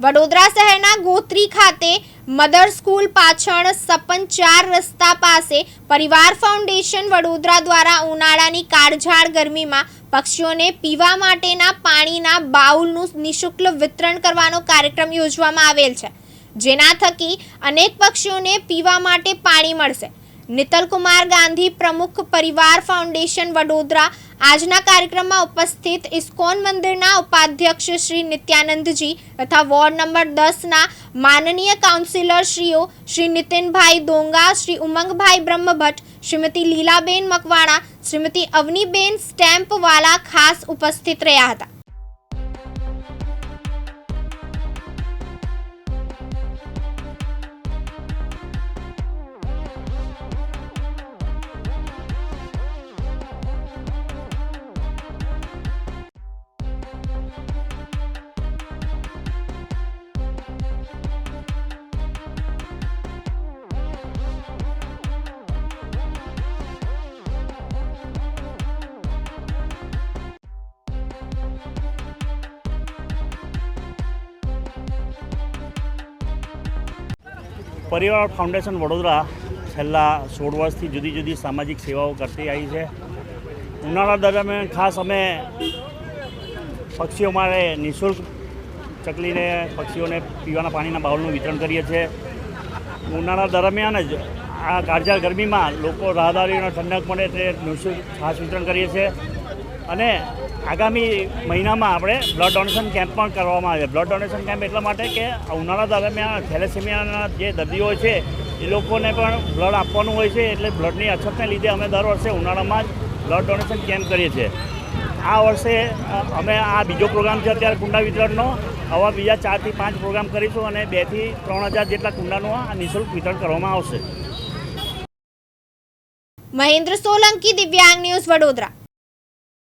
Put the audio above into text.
વડોદરા શહેરના ગોત્રી ખાતે mother school પાછળ સપન ચાર રસ્તા પાસે પરિવાર ફાઉન્ડેશન વડોદરા દ્વારા ઉનાળાની કાળઝાળ ગરમીમાં પક્ષીઓને પીવા માટેના પાણીના બાઉલનું નિઃશુલ્ક વિતરણ કરવાનો કાર્યક્રમ યોજવામાં આવેલ છે. જેના થકી અનેક પક્ષીઓને પીવા માટે પાણી મળશે. નિતલ કુમાર ગાંધી પ્રમુખ પરિવાર ફાઉન્ડેશન વડોદરા. આજના કાર્યક્રમમાં ઉપસ્થિત ઇસ્કોન મંદિરના ઉપાધ્યક્ષ શ્રી નિત્યાનંદજી તથા વોર્ડ નંબર દસના માનનીય કાઉન્સિલર શ્રીઓ શ્રી નીતિનભાઈ દોંગા, શ્રી ઉમંગભાઈ બ્રહ્મભટ્ટ, શ્રીમતી લીલાબેન મકવાણા, શ્રીમતી અવનીબેન સ્ટેમ્પવાલા ખાસ ઉપસ્થિત રહ્યા હતા. પરિવાર ફાઉન્ડેશન વડોદરા છેલ્લા સોળ વર્ષથી જુદી જુદી સામાજિક સેવાઓ કરતી આવી છે. ઉનાળા દરમિયાન ખાસ અમે પક્ષીઓ માટે નિઃશુલ્ક ચકલીને પક્ષીઓને પીવાના પાણીના બાઉલનું વિતરણ કરીએ છીએ. ઉનાળા દરમિયાન જ આ કાળઝાળ ગરમીમાં લોકો રાહદારીઓને ઠંડક મળે તે નિઃશુલ્ક ખાસ વિતરણ કરીએ છીએ. અને આગામી મહિનામાં આપણે બ્લડ ડોનેશન કેમ્પ પણ કરવામાં આવે બ્લડ ડોનેશન કેમ્પ એટલા માટે કે ઉનાળા દરમિયાન થેલેસેમિયાના જે દર્દીઓ છે, એ લોકોને પણ બ્લડ આપવાનું હોય છે, એટલે બ્લડની અછતને લીધે અમે દર વર્ષે ઉનાળામાં જ બ્લડ ડોનેશન કેમ્પ કરીએ છીએ. આ વર્ષે અમે આ બીજો પ્રોગ્રામ છે અત્યારે કુંડા વિતરણનો. આવા બીજા ચારથી પાંચ પ્રોગ્રામ કરીશું અને બેથી ત્રણ હજાર જેટલા કુંડાનું આ નિઃશુલ્ક વિતરણ કરવામાં આવશે. મહેન્દ્ર સોલંકી, દિવ્યાંગ ન્યૂઝ વડોદરા.